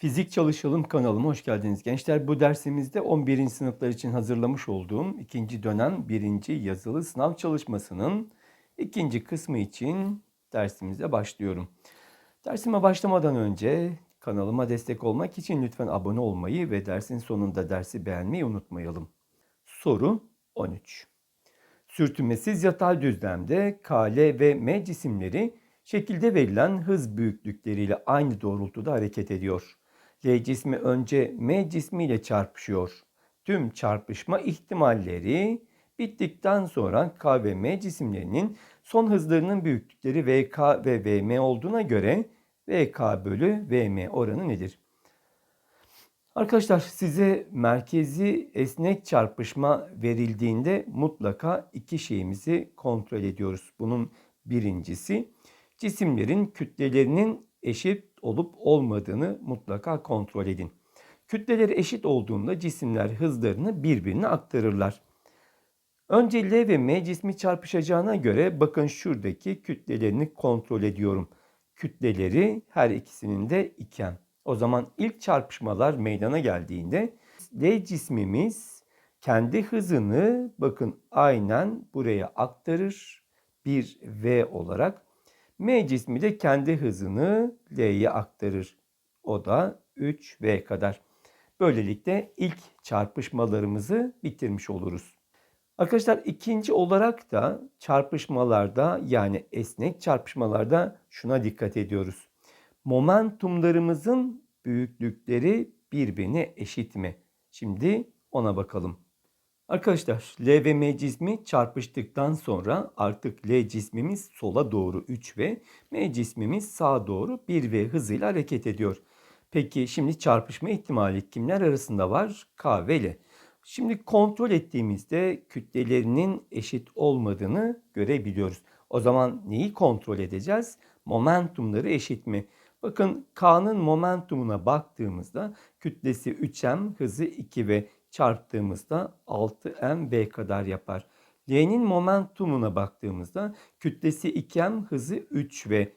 Fizik Çalışalım kanalıma hoş geldiniz. Gençler bu dersimizde 11. sınıflar için hazırlamış olduğum ikinci dönem birinci yazılı sınav çalışmasının ikinci kısmı için dersimize başlıyorum. Dersime başlamadan önce kanalıma destek olmak için lütfen abone olmayı ve dersin sonunda dersi beğenmeyi unutmayalım. Soru 13. Sürtünmesiz yatay düzlemde K, L ve M cisimleri şekilde verilen hız büyüklükleriyle aynı doğrultuda hareket ediyor. L cismi önce M cismiyle çarpışıyor. Tüm çarpışma ihtimalleri bittikten sonra K ve M cisimlerinin son hızlarının büyüklükleri VK ve VM olduğuna göre VK bölü VM oranı nedir? Arkadaşlar size merkezi esnek çarpışma verildiğinde mutlaka iki şeyimizi kontrol ediyoruz. Bunun birincisi cisimlerin kütlelerinin eşit olup olmadığını mutlaka kontrol edin. Kütleleri eşit olduğunda cisimler hızlarını birbirine aktarırlar. Önce L ve M cismi çarpışacağına göre bakın şuradaki kütlelerini kontrol ediyorum. Kütleleri her ikisinin de iken. O zaman ilk çarpışmalar meydana geldiğinde L cismimiz kendi hızını bakın aynen buraya aktarır. Bir V olarak. M cismi de kendi hızını L'ye aktarır. O da 3V kadar. Böylelikle ilk çarpışmalarımızı bitirmiş oluruz. Arkadaşlar ikinci olarak da çarpışmalarda yani esnek çarpışmalarda şuna dikkat ediyoruz. Momentumlarımızın büyüklükleri birbirine eşit mi? Şimdi ona bakalım. Arkadaşlar L ve M cismi çarpıştıktan sonra artık L cismimiz sola doğru 3V, M cismimiz sağa doğru 1V hızıyla hareket ediyor. Peki şimdi çarpışma ihtimali kimler arasında var? K ve L. Şimdi kontrol ettiğimizde kütlelerinin eşit olmadığını görebiliyoruz. O zaman neyi kontrol edeceğiz? Momentumları eşit mi? Bakın K'nın momentumuna baktığımızda kütlesi 3m, hızı 2v çarptığımızda 6mv kadar yapar. L'nin momentumuna baktığımızda kütlesi 2m, hızı 3v.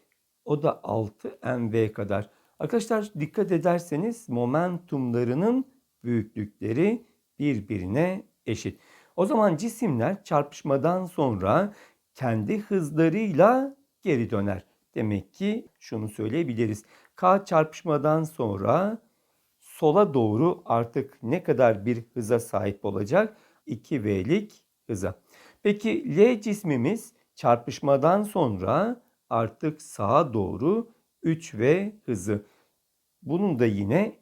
O da 6mv kadar. Arkadaşlar dikkat ederseniz momentumlarının büyüklükleri birbirine eşit. O zaman cisimler çarpışmadan sonra kendi hızlarıyla geri döner. Demek ki şunu söyleyebiliriz. K çarpışmadan sonra sola doğru artık ne kadar bir hıza sahip olacak? 2V'lik hıza. Peki L cismimiz çarpışmadan sonra artık sağa doğru 3V hızı. Bunun da yine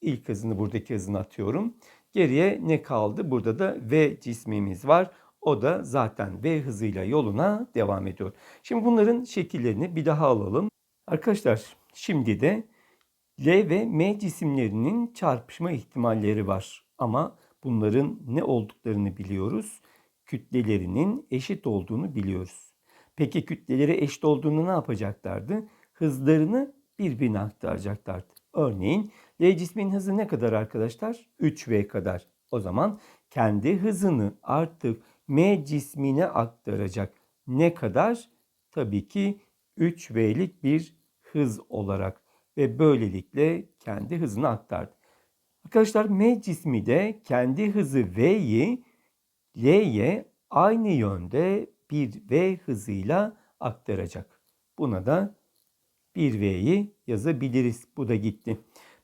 ilk hızını buradaki hızını atıyorum. Geriye ne kaldı? Burada da V cismimiz var. O da zaten V hızıyla yoluna devam ediyor. Şimdi bunların şekillerini bir daha alalım. Arkadaşlar şimdi de L ve M cisimlerinin çarpışma ihtimalleri var. Ama bunların ne olduklarını biliyoruz. Kütlelerinin eşit olduğunu biliyoruz. Peki kütleleri eşit olduğunu ne yapacaklardı? Hızlarını birbirine aktaracaklardı. Örneğin L cismin hızı ne kadar arkadaşlar? 3V kadar. O zaman kendi hızını artık M cismine aktaracak. Ne kadar? Tabii ki 3V'lik bir hız olarak ve böylelikle kendi hızını aktardı. Arkadaşlar M cismi de kendi hızı V'yi L'ye aynı yönde bir V hızıyla aktaracak. Buna da 1V'yi yazabiliriz. Bu da gitti.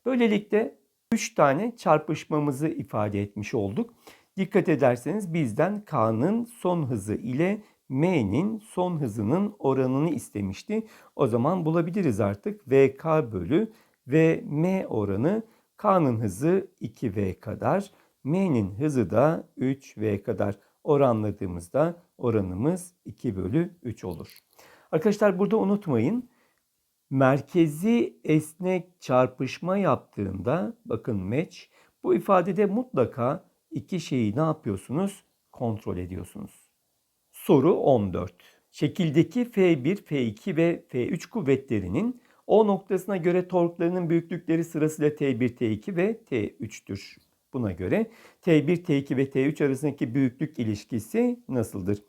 Böylelikle 3 tane çarpışmamızı ifade etmiş olduk. Dikkat ederseniz bizden K'nın son hızı ile M'nin son hızının oranını istemişti. O zaman bulabiliriz artık VK bölü VM oranı K'nın hızı 2V kadar, M'nin hızı da 3V kadar oranladığımızda oranımız 2 bölü 3 olur. Arkadaşlar burada unutmayın merkezi esnek çarpışma yaptığında bakın match bu ifadede mutlaka iki şeyi ne yapıyorsunuz? Kontrol ediyorsunuz. Soru 14. Şekildeki F1, F2 ve F3 kuvvetlerinin O noktasına göre torklarının büyüklükleri sırasıyla T1, T2 ve T3'tür. Buna göre T1, T2 ve T3 arasındaki büyüklük ilişkisi nasıldır?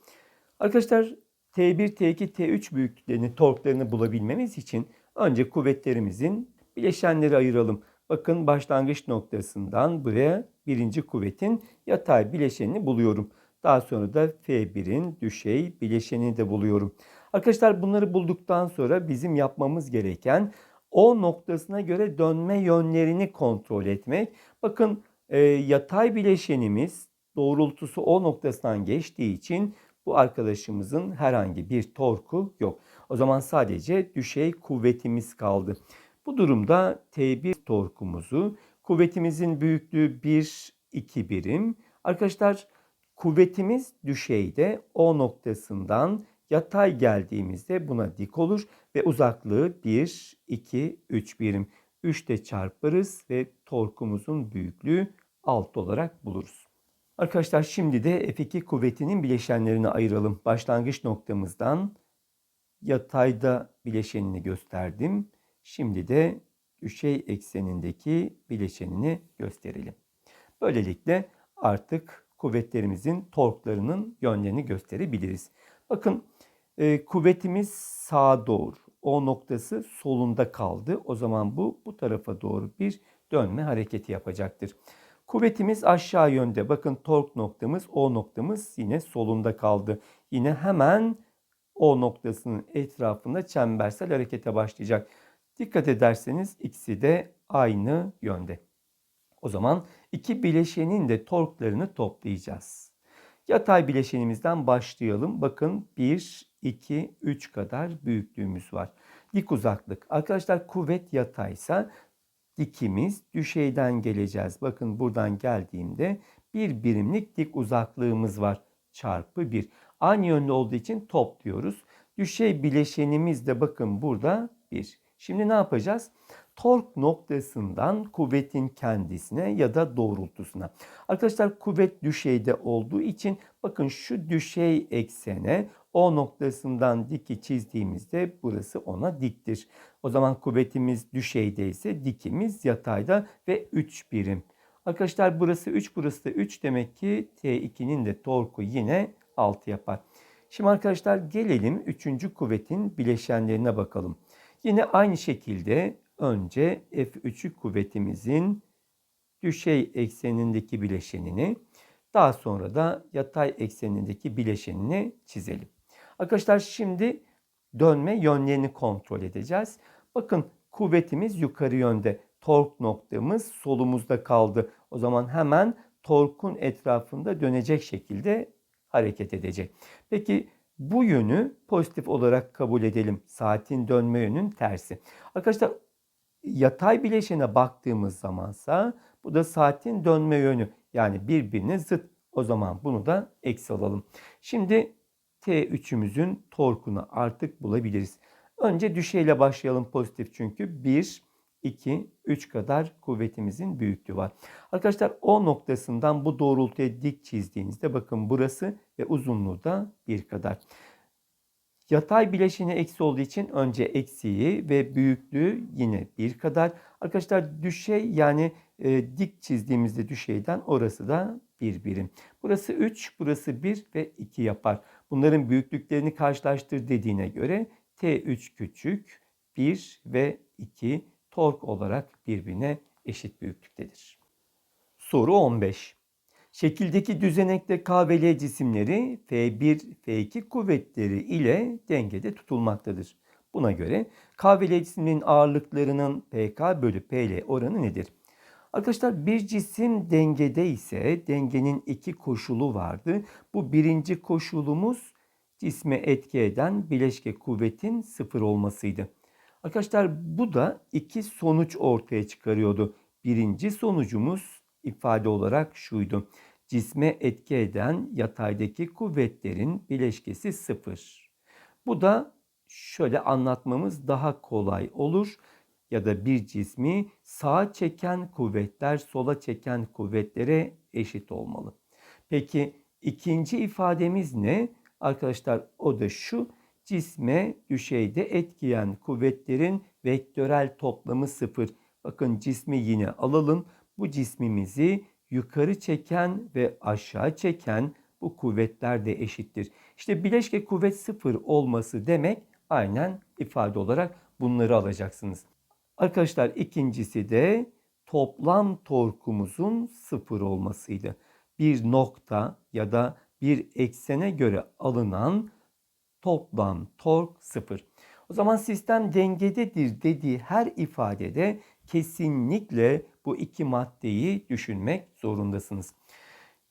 Arkadaşlar T1, T2, T3 büyüklüklerini, torklarını bulabilmemiz için önce kuvvetlerimizin bileşenleri ayıralım. Bakın başlangıç noktasından buraya birinci kuvvetin yatay bileşenini buluyorum. Daha sonra da F1'in düşey bileşenini de buluyorum. Arkadaşlar bunları bulduktan sonra bizim yapmamız gereken o noktasına göre dönme yönlerini kontrol etmek. Bakın e, yatay bileşenimiz doğrultusu o noktasından geçtiği için bu arkadaşımızın herhangi bir torku yok. O zaman sadece düşey kuvvetimiz kaldı. Bu durumda T1 torkumuzu kuvvetimizin büyüklüğü 1 2 birim. Arkadaşlar kuvvetimiz düşeyde O noktasından yatay geldiğimizde buna dik olur ve uzaklığı 1 2 3 birim. 3 de çarparız ve torkumuzun büyüklüğü 6 olarak buluruz. Arkadaşlar şimdi de F2 kuvvetinin bileşenlerini ayıralım. Başlangıç noktamızdan yatayda bileşenini gösterdim. Şimdi de düşey eksenindeki bileşenini gösterelim. Böylelikle artık kuvvetlerimizin torklarının yönlerini gösterebiliriz. Bakın e, kuvvetimiz sağa doğru. O noktası solunda kaldı. O zaman bu bu tarafa doğru bir dönme hareketi yapacaktır. Kuvvetimiz aşağı yönde. Bakın tork noktamız, O noktamız yine solunda kaldı. Yine hemen O noktasının etrafında çembersel harekete başlayacak. Dikkat ederseniz ikisi de aynı yönde. O zaman iki bileşenin de torklarını toplayacağız. Yatay bileşenimizden başlayalım. Bakın 1, 2, 3 kadar büyüklüğümüz var. Dik uzaklık. Arkadaşlar kuvvet yataysa dikimiz düşeyden geleceğiz. Bakın buradan geldiğimde bir birimlik dik uzaklığımız var. Çarpı 1. Aynı yönde olduğu için topluyoruz. Düşey bileşenimiz de bakın burada 1. Şimdi ne yapacağız? Tork noktasından kuvvetin kendisine ya da doğrultusuna. Arkadaşlar kuvvet düşeyde olduğu için bakın şu düşey eksene o noktasından diki çizdiğimizde burası ona diktir. O zaman kuvvetimiz düşeyde ise dikimiz yatayda ve 3 birim. Arkadaşlar burası 3 burası da 3 demek ki T2'nin de torku yine 6 yapar. Şimdi arkadaşlar gelelim 3. kuvvetin bileşenlerine bakalım. Yine aynı şekilde önce F3 kuvvetimizin düşey eksenindeki bileşenini daha sonra da yatay eksenindeki bileşenini çizelim. Arkadaşlar şimdi dönme yönlerini kontrol edeceğiz. Bakın kuvvetimiz yukarı yönde. Tork noktamız solumuzda kaldı. O zaman hemen torkun etrafında dönecek şekilde hareket edecek. Peki bu yönü pozitif olarak kabul edelim. Saatin dönme yönünün tersi. Arkadaşlar yatay bileşene baktığımız zamansa bu da saatin dönme yönü. Yani birbirine zıt. O zaman bunu da eksi alalım. Şimdi T3'ümüzün torkunu artık bulabiliriz. Önce düşeyle başlayalım pozitif çünkü 1, 2, 3 kadar kuvvetimizin büyüklüğü var. Arkadaşlar O noktasından bu doğrultuya dik çizdiğinizde bakın burası ve uzunluğu da 1 kadar. Yatay bileşeni eksi olduğu için önce eksiği ve büyüklüğü yine 1 kadar. Arkadaşlar düşey yani e, dik çizdiğimizde düşeyden orası da 1 birim. Burası 3, burası 1 ve 2 yapar. Bunların büyüklüklerini karşılaştır dediğine göre T3 küçük, 1 ve 2 tork olarak birbirine eşit büyüklüktedir. Soru 15. Şekildeki düzenekte K ve L cisimleri F1, F2 kuvvetleri ile dengede tutulmaktadır. Buna göre K ve L cisimlerin ağırlıklarının PK bölü PL oranı nedir? Arkadaşlar bir cisim dengede ise dengenin iki koşulu vardı. Bu birinci koşulumuz cisme etki eden bileşke kuvvetin sıfır olmasıydı. Arkadaşlar bu da iki sonuç ortaya çıkarıyordu. Birinci sonucumuz ifade olarak şuydu. Cisme etki eden yataydaki kuvvetlerin bileşkesi sıfır. Bu da şöyle anlatmamız daha kolay olur ya da bir cismi sağa çeken kuvvetler sola çeken kuvvetlere eşit olmalı. Peki ikinci ifademiz ne? Arkadaşlar o da şu cisme düşeyde etkileyen kuvvetlerin vektörel toplamı sıfır. Bakın cismi yine alalım. Bu cismimizi yukarı çeken ve aşağı çeken bu kuvvetler de eşittir. İşte bileşke kuvvet sıfır olması demek aynen ifade olarak bunları alacaksınız. Arkadaşlar ikincisi de toplam torkumuzun sıfır olmasıydı. Bir nokta ya da bir eksene göre alınan toplam tork sıfır. O zaman sistem dengededir dediği her ifadede kesinlikle bu iki maddeyi düşünmek zorundasınız.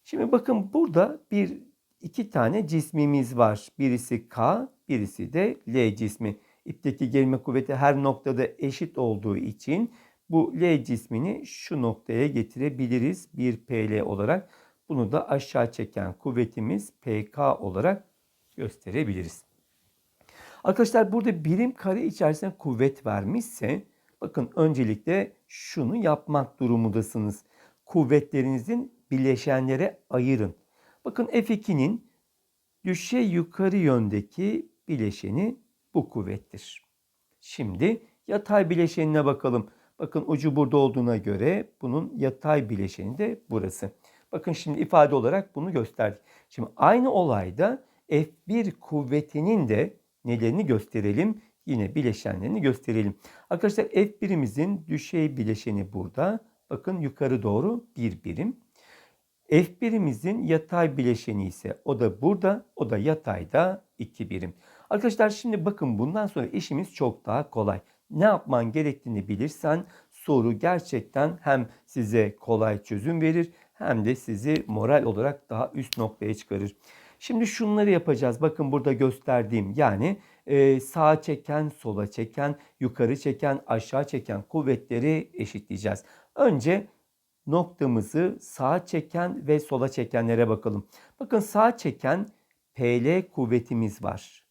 Şimdi bakın burada bir iki tane cismimiz var. Birisi K, birisi de L cismi. İpteki gerilme kuvveti her noktada eşit olduğu için bu L cismini şu noktaya getirebiliriz. Bir PL olarak. Bunu da aşağı çeken kuvvetimiz PK olarak gösterebiliriz. Arkadaşlar burada birim kare içerisinde kuvvet vermişse bakın öncelikle şunu yapmak durumundasınız. Kuvvetlerinizin bileşenlere ayırın. Bakın F2'nin düşey yukarı yöndeki bileşeni bu kuvvettir. Şimdi yatay bileşenine bakalım. Bakın ucu burada olduğuna göre bunun yatay bileşeni de burası. Bakın şimdi ifade olarak bunu gösterdik. Şimdi aynı olayda F1 kuvvetinin de nelerini gösterelim? Yine bileşenlerini gösterelim. Arkadaşlar F1'imizin düşey bileşeni burada. Bakın yukarı doğru bir birim. F1'imizin yatay bileşeni ise o da burada, o da yatayda 2 birim. Arkadaşlar şimdi bakın bundan sonra işimiz çok daha kolay. Ne yapman gerektiğini bilirsen soru gerçekten hem size kolay çözüm verir hem de sizi moral olarak daha üst noktaya çıkarır. Şimdi şunları yapacağız. Bakın burada gösterdiğim yani e, sağa çeken, sola çeken, yukarı çeken, aşağı çeken kuvvetleri eşitleyeceğiz. Önce noktamızı sağa çeken ve sola çekenlere bakalım. Bakın sağa çeken PL kuvvetimiz var.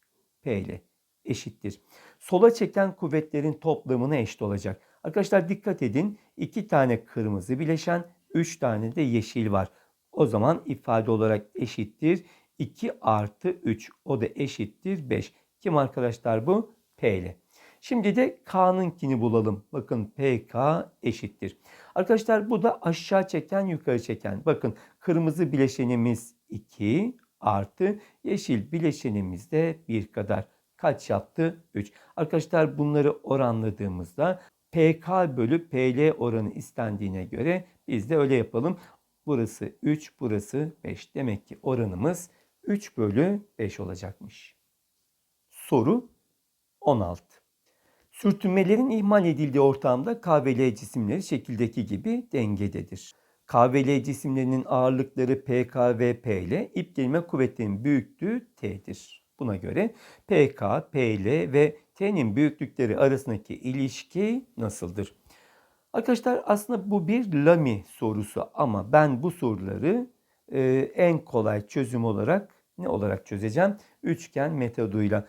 PL eşittir. Sola çeken kuvvetlerin toplamına eşit olacak. Arkadaşlar dikkat edin. iki tane kırmızı bileşen, üç tane de yeşil var. O zaman ifade olarak eşittir. 2 artı 3 o da eşittir 5. Kim arkadaşlar bu? PL. Şimdi de K'nınkini bulalım. Bakın PK eşittir. Arkadaşlar bu da aşağı çeken yukarı çeken. Bakın kırmızı bileşenimiz 2 artı yeşil bileşenimiz de 1 kadar. Kaç yaptı? 3. Arkadaşlar bunları oranladığımızda PK bölü PL oranı istendiğine göre biz de öyle yapalım. Burası 3, burası 5. Demek ki oranımız 3 bölü 5 olacakmış. Soru 16. Sürtünmelerin ihmal edildiği ortamda K ve L cisimleri şekildeki gibi dengededir. K ve L cisimlerinin ağırlıkları PK ve PL, ip gerilme kuvvetlerinin büyüklüğü T'dir. Buna göre PK, PL ve T'nin büyüklükleri arasındaki ilişki nasıldır? Arkadaşlar aslında bu bir Lami sorusu ama ben bu soruları e, en kolay çözüm olarak ne olarak çözeceğim? Üçgen metoduyla.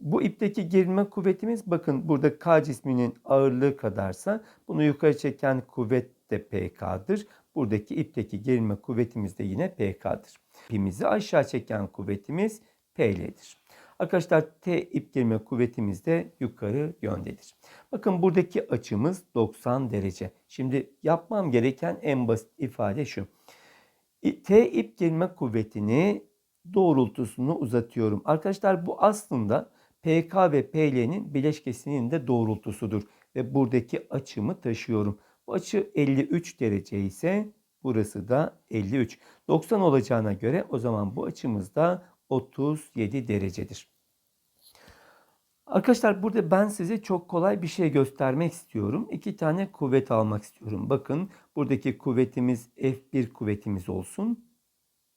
Bu ipteki gerilme kuvvetimiz bakın burada K cisminin ağırlığı kadarsa bunu yukarı çeken kuvvet de PK'dır. Buradaki ipteki gerilme kuvvetimiz de yine PK'dır. İpimizi aşağı çeken kuvvetimiz PL'dir. Arkadaşlar T ip gerilme kuvvetimiz de yukarı yöndedir. Bakın buradaki açımız 90 derece. Şimdi yapmam gereken en basit ifade şu. T ip gerilme kuvvetini doğrultusunu uzatıyorum. Arkadaşlar bu aslında PK ve PL'nin bileşkesinin de doğrultusudur. Ve buradaki açımı taşıyorum. Bu açı 53 derece ise burası da 53. 90 olacağına göre o zaman bu açımız da 37 derecedir. Arkadaşlar burada ben size çok kolay bir şey göstermek istiyorum. İki tane kuvvet almak istiyorum. Bakın buradaki kuvvetimiz F1 kuvvetimiz olsun.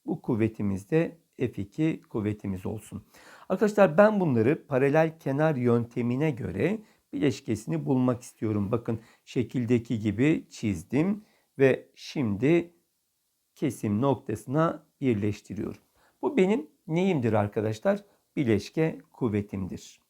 Bu kuvvetimiz de F2 kuvvetimiz olsun. Arkadaşlar ben bunları paralel kenar yöntemine göre bileşkesini bulmak istiyorum. Bakın şekildeki gibi çizdim ve şimdi kesim noktasına birleştiriyorum. Bu benim neyimdir arkadaşlar? Bileşke kuvvetimdir.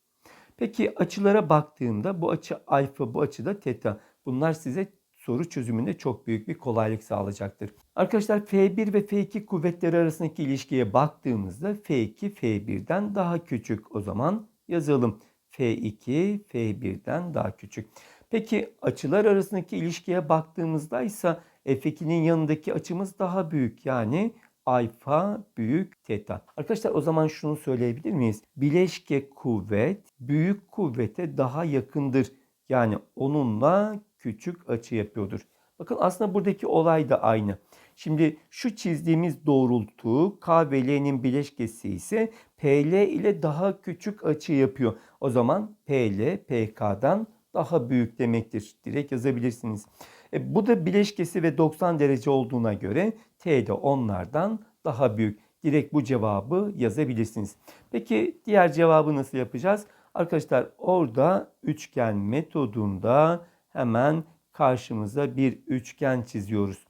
Peki açılara baktığımda bu açı alfa, bu açı da teta. Bunlar size soru çözümünde çok büyük bir kolaylık sağlayacaktır. Arkadaşlar F1 ve F2 kuvvetleri arasındaki ilişkiye baktığımızda F2 F1'den daha küçük. O zaman yazalım. F2 F1'den daha küçük. Peki açılar arasındaki ilişkiye baktığımızda ise F2'nin yanındaki açımız daha büyük. Yani alfa büyük teta. Arkadaşlar o zaman şunu söyleyebilir miyiz? Bileşke kuvvet büyük kuvvete daha yakındır. Yani onunla küçük açı yapıyordur. Bakın aslında buradaki olay da aynı. Şimdi şu çizdiğimiz doğrultu K ve L'nin bileşkesi ise PL ile daha küçük açı yapıyor. O zaman PL PK'dan daha büyük demektir. Direkt yazabilirsiniz. E, bu da bileşkesi ve 90 derece olduğuna göre T de onlardan daha büyük. Direkt bu cevabı yazabilirsiniz. Peki diğer cevabı nasıl yapacağız? Arkadaşlar orada üçgen metodunda hemen karşımıza bir üçgen çiziyoruz.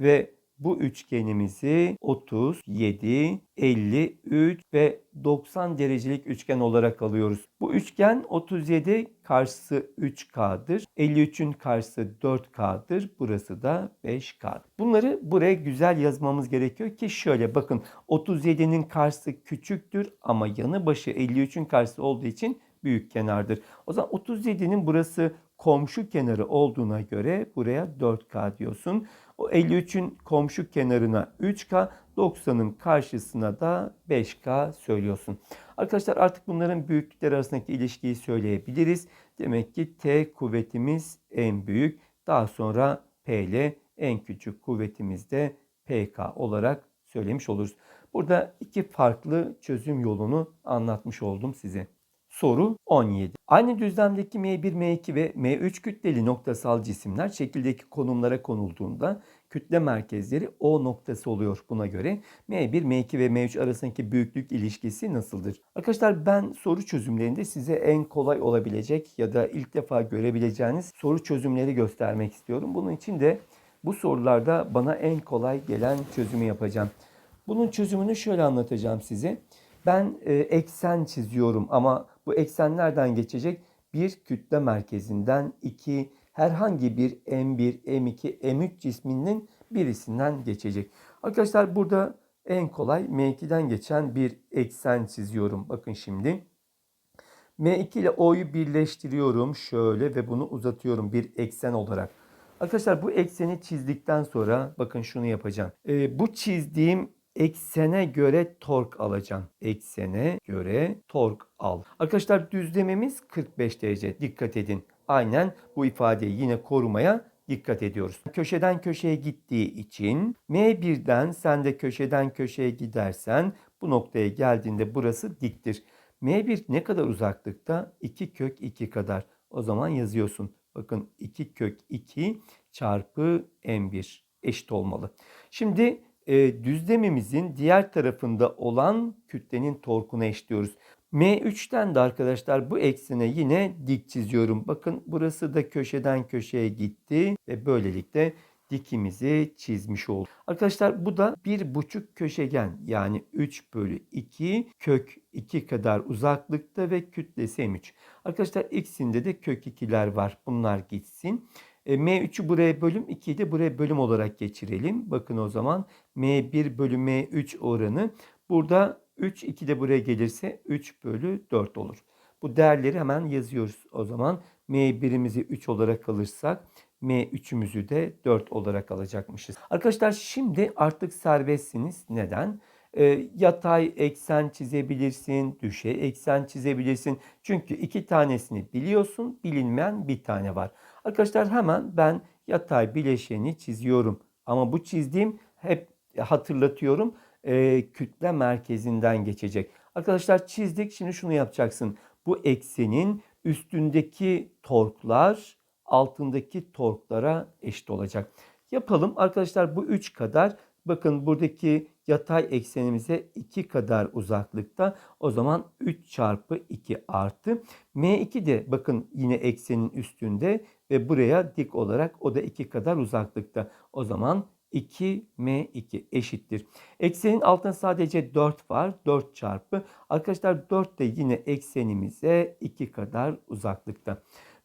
Ve bu üçgenimizi 37, 53 ve 90 derecelik üçgen olarak alıyoruz. Bu üçgen 37 karşısı 3K'dır. 53'ün karşısı 4K'dır. Burası da 5K. Bunları buraya güzel yazmamız gerekiyor ki şöyle bakın 37'nin karşısı küçüktür ama yanı başı 53'ün karşısı olduğu için büyük kenardır. O zaman 37'nin burası komşu kenarı olduğuna göre buraya 4K diyorsun. O 53'ün komşu kenarına 3K, 90'ın karşısına da 5K söylüyorsun. Arkadaşlar artık bunların büyüklükleri arasındaki ilişkiyi söyleyebiliriz. Demek ki T kuvvetimiz en büyük. Daha sonra PL en küçük kuvvetimiz de PK olarak söylemiş oluruz. Burada iki farklı çözüm yolunu anlatmış oldum size. Soru 17. Aynı düzlemdeki M1, M2 ve M3 kütleli noktasal cisimler şekildeki konumlara konulduğunda kütle merkezleri O noktası oluyor buna göre. M1, M2 ve M3 arasındaki büyüklük ilişkisi nasıldır? Arkadaşlar ben soru çözümlerinde size en kolay olabilecek ya da ilk defa görebileceğiniz soru çözümleri göstermek istiyorum. Bunun için de bu sorularda bana en kolay gelen çözümü yapacağım. Bunun çözümünü şöyle anlatacağım size. Ben e, eksen çiziyorum ama bu eksen nereden geçecek? Bir kütle merkezinden iki herhangi bir M1, M2, M3 cisminin birisinden geçecek. Arkadaşlar burada en kolay M2'den geçen bir eksen çiziyorum. Bakın şimdi. M2 ile O'yu birleştiriyorum şöyle ve bunu uzatıyorum bir eksen olarak. Arkadaşlar bu ekseni çizdikten sonra bakın şunu yapacağım. Ee, bu çizdiğim eksene göre tork alacağım. Eksene göre tork al. Arkadaşlar düzlememiz 45 derece. Dikkat edin. Aynen bu ifadeyi yine korumaya dikkat ediyoruz. Köşeden köşeye gittiği için M1'den sen de köşeden köşeye gidersen bu noktaya geldiğinde burası diktir. M1 ne kadar uzaklıkta? 2 kök 2 kadar. O zaman yazıyorsun. Bakın 2 kök 2 çarpı M1 eşit olmalı. Şimdi e, düzlemimizin diğer tarafında olan kütlenin torkuna eşliyoruz. M3'ten de arkadaşlar bu eksene yine dik çiziyorum. Bakın burası da köşeden köşeye gitti ve böylelikle dikimizi çizmiş olduk. Arkadaşlar bu da bir buçuk köşegen yani 3 bölü 2 kök 2 kadar uzaklıkta ve kütlesi M3. Arkadaşlar x'inde de kök 2'ler var. Bunlar gitsin. E, M3'ü buraya bölüm 2'yi de buraya bölüm olarak geçirelim. Bakın o zaman M1 bölü M3 oranı burada 3 2 de buraya gelirse 3 bölü 4 olur. Bu değerleri hemen yazıyoruz. O zaman M1'imizi 3 olarak alırsak M3'ümüzü de 4 olarak alacakmışız. Arkadaşlar şimdi artık serbestsiniz. Neden? E, yatay eksen çizebilirsin, düşey eksen çizebilirsin. Çünkü iki tanesini biliyorsun, bilinmeyen bir tane var. Arkadaşlar hemen ben yatay bileşeni çiziyorum. Ama bu çizdiğim hep hatırlatıyorum e, kütle merkezinden geçecek. Arkadaşlar çizdik. Şimdi şunu yapacaksın. Bu eksenin üstündeki torklar altındaki torklara eşit olacak. Yapalım. Arkadaşlar bu 3 kadar. Bakın buradaki yatay eksenimize 2 kadar uzaklıkta. O zaman 3 çarpı 2 artı. M2 de bakın yine eksenin üstünde ve buraya dik olarak o da 2 kadar uzaklıkta. O zaman 2m2 eşittir. Eksenin altında sadece 4 var. 4 çarpı. Arkadaşlar 4 de yine eksenimize 2 kadar uzaklıkta.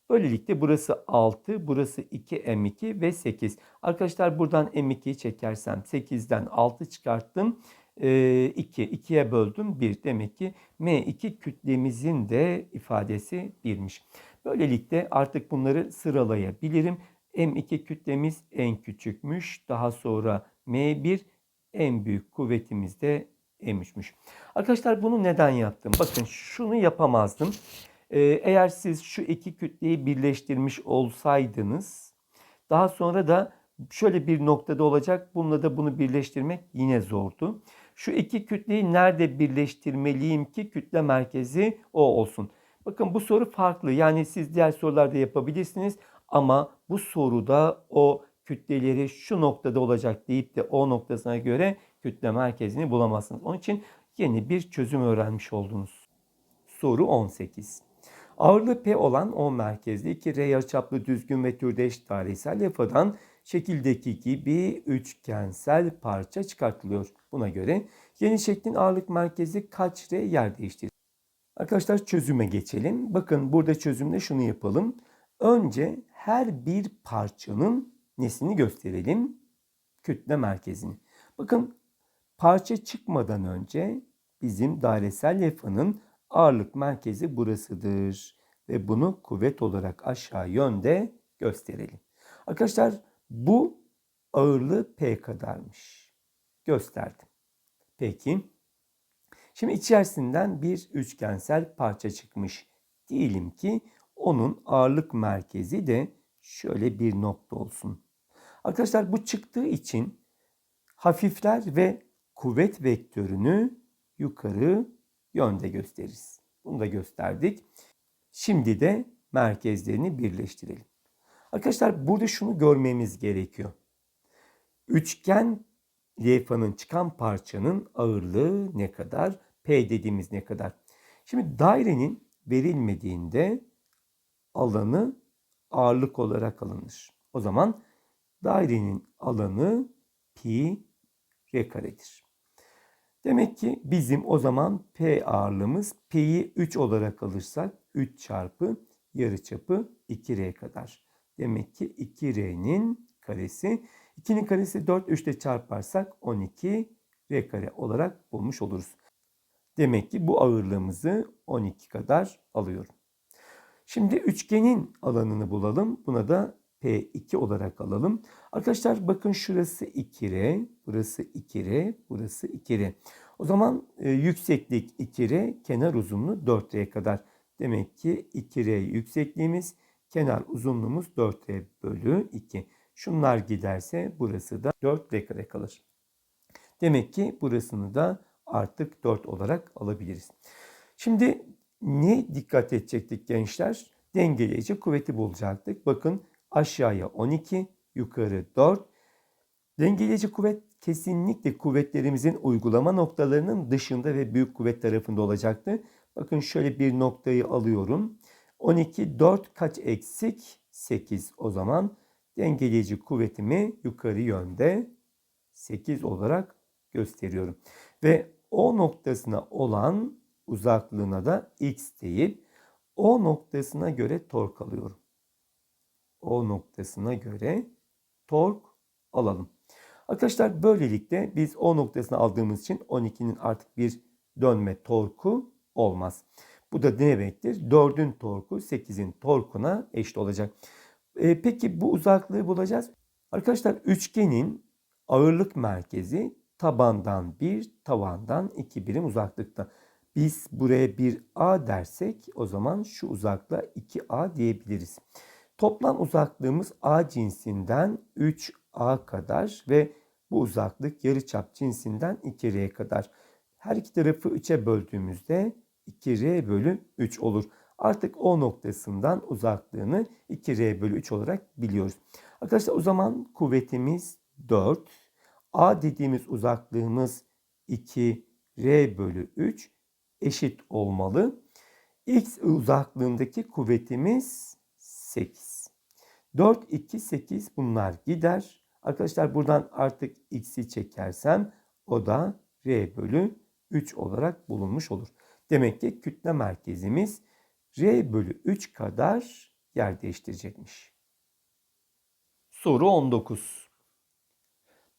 Böylelikle burası 6, burası 2m2 ve 8. Arkadaşlar buradan m2'yi çekersem 8'den 6 çıkarttım. 2, 2'ye böldüm 1. Demek ki m2 kütlemizin de ifadesi 1'miş. Böylelikle artık bunları sıralayabilirim. M2 kütlemiz en küçükmüş. Daha sonra M1 en büyük kuvvetimiz de M3'müş. Arkadaşlar bunu neden yaptım? Bakın şunu yapamazdım. Ee, eğer siz şu iki kütleyi birleştirmiş olsaydınız Daha sonra da şöyle bir noktada olacak. Bununla da bunu birleştirmek yine zordu. Şu iki kütleyi nerede birleştirmeliyim ki kütle merkezi o olsun. Bakın bu soru farklı. Yani siz diğer sorularda yapabilirsiniz ama bu soruda o kütleleri şu noktada olacak deyip de o noktasına göre kütle merkezini bulamazsınız. Onun için yeni bir çözüm öğrenmiş oldunuz. Soru 18. Ağırlığı P olan O merkezli iki R yarıçaplı düzgün ve türdeş tarihsel yapıdan şekildeki gibi üçgensel parça çıkartılıyor. Buna göre yeni şeklin ağırlık merkezi kaç R yer değiştirir? Arkadaşlar çözüme geçelim. Bakın burada çözümde şunu yapalım. Önce her bir parçanın nesini gösterelim? Kütle merkezini. Bakın parça çıkmadan önce bizim dairesel levhanın ağırlık merkezi burasıdır. Ve bunu kuvvet olarak aşağı yönde gösterelim. Arkadaşlar bu ağırlığı P kadarmış. Gösterdim. Peki. Şimdi içerisinden bir üçgensel parça çıkmış. Diyelim ki onun ağırlık merkezi de şöyle bir nokta olsun. Arkadaşlar bu çıktığı için hafifler ve kuvvet vektörünü yukarı yönde gösteririz. Bunu da gösterdik. Şimdi de merkezlerini birleştirelim. Arkadaşlar burada şunu görmemiz gerekiyor. Üçgen levhanın çıkan parçanın ağırlığı ne kadar? P dediğimiz ne kadar? Şimdi dairenin verilmediğinde alanı ağırlık olarak alınır. O zaman dairenin alanı pi r karedir. Demek ki bizim o zaman P ağırlığımız P'yi 3 olarak alırsak 3 çarpı yarıçapı 2R kadar. Demek ki 2R'nin karesi 2'nin karesi 4 3 ile çarparsak 12 R kare olarak bulmuş oluruz. Demek ki bu ağırlığımızı 12 kadar alıyorum. Şimdi üçgenin alanını bulalım. Buna da P2 olarak alalım. Arkadaşlar bakın şurası 2R, burası 2R, burası 2R. O zaman e, yükseklik 2R, kenar uzunluğu 4R kadar. Demek ki 2R yüksekliğimiz, kenar uzunluğumuz 4R bölü 2. Şunlar giderse burası da 4R kare kalır. Demek ki burasını da artık 4 olarak alabiliriz. Şimdi ne dikkat edecektik gençler? Dengeleyici kuvveti bulacaktık. Bakın aşağıya 12, yukarı 4. Dengeleyici kuvvet kesinlikle kuvvetlerimizin uygulama noktalarının dışında ve büyük kuvvet tarafında olacaktı. Bakın şöyle bir noktayı alıyorum. 12, 4 kaç eksik? 8 o zaman dengeleyici kuvvetimi yukarı yönde 8 olarak gösteriyorum. Ve o noktasına olan uzaklığına da x deyip o noktasına göre tork alıyorum. O noktasına göre tork alalım. Arkadaşlar böylelikle biz o noktasını aldığımız için 12'nin artık bir dönme torku olmaz. Bu da ne demektir? 4'ün torku 8'in torkuna eşit olacak. E, peki bu uzaklığı bulacağız. Arkadaşlar üçgenin ağırlık merkezi tabandan 1, tavandan 2 birim uzaklıkta. Biz buraya bir A dersek o zaman şu uzaklığa 2A diyebiliriz. Toplam uzaklığımız A cinsinden 3A kadar ve bu uzaklık yarıçap cinsinden 2R kadar. Her iki tarafı 3'e böldüğümüzde 2R bölü 3 olur. Artık O noktasından uzaklığını 2R bölü 3 olarak biliyoruz. Arkadaşlar o zaman kuvvetimiz 4. A dediğimiz uzaklığımız 2R bölü 3 eşit olmalı. X uzaklığındaki kuvvetimiz 8. 4, 2, 8 bunlar gider. Arkadaşlar buradan artık x'i çekersem o da r bölü 3 olarak bulunmuş olur. Demek ki kütle merkezimiz r bölü 3 kadar yer değiştirecekmiş. Soru 19.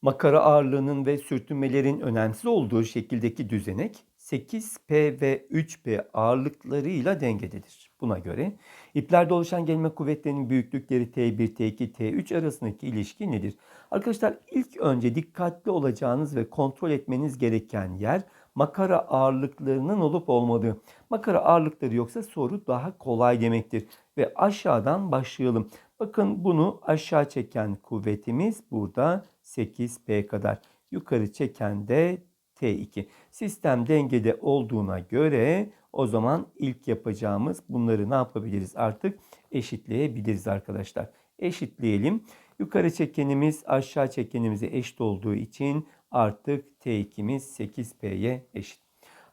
Makara ağırlığının ve sürtünmelerin önemsiz olduğu şekildeki düzenek 8P ve 3P ağırlıklarıyla dengededir. Buna göre iplerde oluşan gelme kuvvetlerinin büyüklükleri T1, T2, T3 arasındaki ilişki nedir? Arkadaşlar ilk önce dikkatli olacağınız ve kontrol etmeniz gereken yer makara ağırlıklarının olup olmadığı. Makara ağırlıkları yoksa soru daha kolay demektir. Ve aşağıdan başlayalım. Bakın bunu aşağı çeken kuvvetimiz burada 8P kadar. Yukarı çeken de T2. Sistem dengede olduğuna göre o zaman ilk yapacağımız bunları ne yapabiliriz artık? Eşitleyebiliriz arkadaşlar. Eşitleyelim. Yukarı çekenimiz aşağı çekenimize eşit olduğu için artık T2'miz 8P'ye eşit.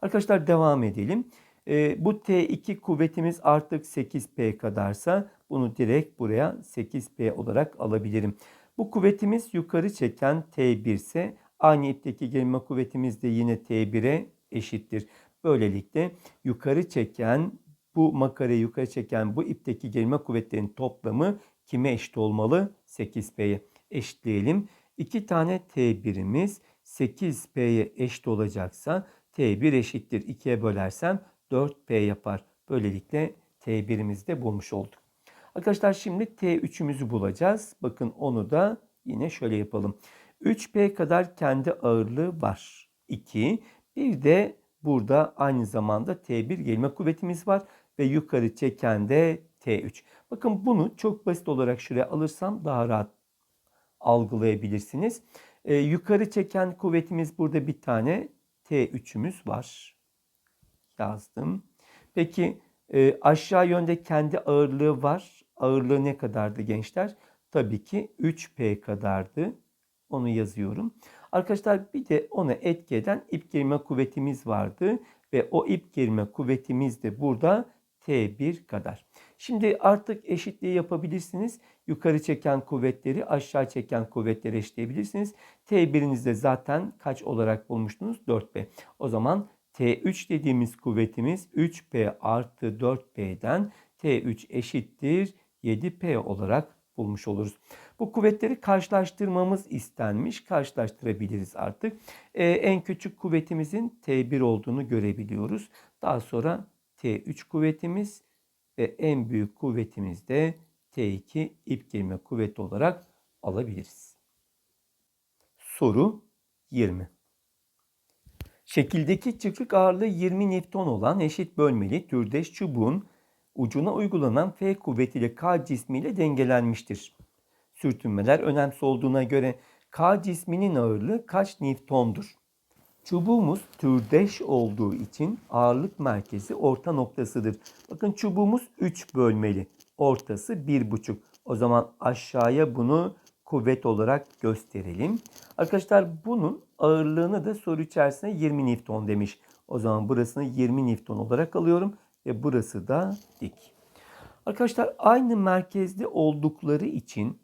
Arkadaşlar devam edelim. E, bu T2 kuvvetimiz artık 8P kadarsa bunu direkt buraya 8P olarak alabilirim. Bu kuvvetimiz yukarı çeken T1 ise aynı ipteki gerilme kuvvetimiz de yine T1'e eşittir. Böylelikle yukarı çeken bu makarayı yukarı çeken bu ipteki gerilme kuvvetlerinin toplamı kime eşit olmalı? 8P'ye eşitleyelim. 2 tane T1'imiz 8P'ye eşit olacaksa T1 eşittir 2'ye bölersem 4P yapar. Böylelikle T1'imizi de bulmuş olduk. Arkadaşlar şimdi T3'ümüzü bulacağız. Bakın onu da yine şöyle yapalım. 3P kadar kendi ağırlığı var. 2. Bir de burada aynı zamanda T1 gelme kuvvetimiz var ve yukarı çeken de T3. Bakın bunu çok basit olarak şuraya alırsam daha rahat algılayabilirsiniz. Ee, yukarı çeken kuvvetimiz burada bir tane T3'ümüz var. Yazdım. Peki e, aşağı yönde kendi ağırlığı var. Ağırlığı ne kadardı gençler? Tabii ki 3P kadardı. Onu yazıyorum. Arkadaşlar bir de ona etki eden ip germe kuvvetimiz vardı. Ve o ip germe kuvvetimiz de burada T1 kadar. Şimdi artık eşitliği yapabilirsiniz. Yukarı çeken kuvvetleri aşağı çeken kuvvetleri eşitleyebilirsiniz. T1'inizde zaten kaç olarak bulmuştunuz? 4P. O zaman T3 dediğimiz kuvvetimiz 3P artı 4P'den T3 eşittir 7P olarak bulmuş oluruz. Bu kuvvetleri karşılaştırmamız istenmiş. Karşılaştırabiliriz artık. Ee, en küçük kuvvetimizin T1 olduğunu görebiliyoruz. Daha sonra T3 kuvvetimiz ve en büyük kuvvetimiz de T2 ip girme kuvveti olarak alabiliriz. Soru 20. Şekildeki çıkrık ağırlığı 20 Newton olan eşit bölmeli türdeş çubuğun ucuna uygulanan F kuvvetiyle K cismiyle dengelenmiştir. Sürtünmeler önemsiz olduğuna göre K cisminin ağırlığı kaç Newton'dur? Çubuğumuz türdeş olduğu için ağırlık merkezi orta noktasıdır. Bakın çubuğumuz 3 bölmeli. Ortası 1,5. O zaman aşağıya bunu kuvvet olarak gösterelim. Arkadaşlar bunun ağırlığını da soru içerisinde 20 Newton demiş. O zaman burasını 20 Newton olarak alıyorum ve burası da dik. Arkadaşlar aynı merkezde oldukları için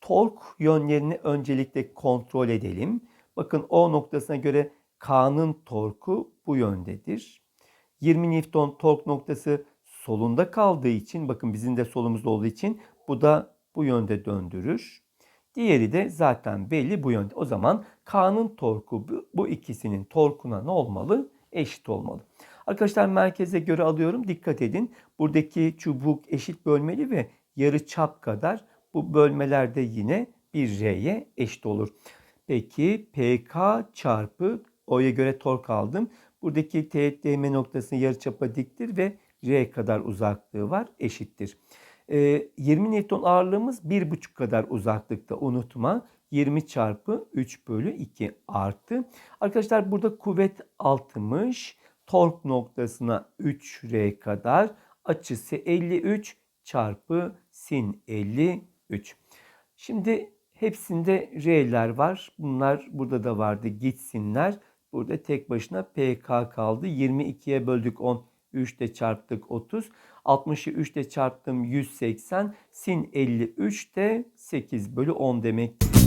tork yönlerini öncelikle kontrol edelim. Bakın O noktasına göre K'nın torku bu yöndedir. 20 Newton tork noktası solunda kaldığı için bakın bizim de solumuzda olduğu için bu da bu yönde döndürür. Diğeri de zaten belli bu yönde. O zaman K'nın torku bu, ikisinin torkuna ne olmalı? Eşit olmalı. Arkadaşlar merkeze göre alıyorum. Dikkat edin. Buradaki çubuk eşit bölmeli ve yarı çap kadar bu bölmeler de yine bir R'ye eşit olur. Peki PK çarpı O'ya göre tork aldım. Buradaki teğet değme noktasının yarıçapa diktir ve R kadar uzaklığı var eşittir. 20 ee, Newton ağırlığımız 1,5 kadar uzaklıkta unutma. 20 çarpı 3 bölü 2 artı. Arkadaşlar burada kuvvet 60. Tork noktasına 3R kadar. Açısı 53 çarpı sin 53. Şimdi hepsinde R'ler var. Bunlar burada da vardı gitsinler. Burada tek başına PK kaldı. 22'ye böldük 10. 3 ile çarptık 30. 60'ı 3 ile çarptım 180. Sin 53 de 8 bölü 10 demek.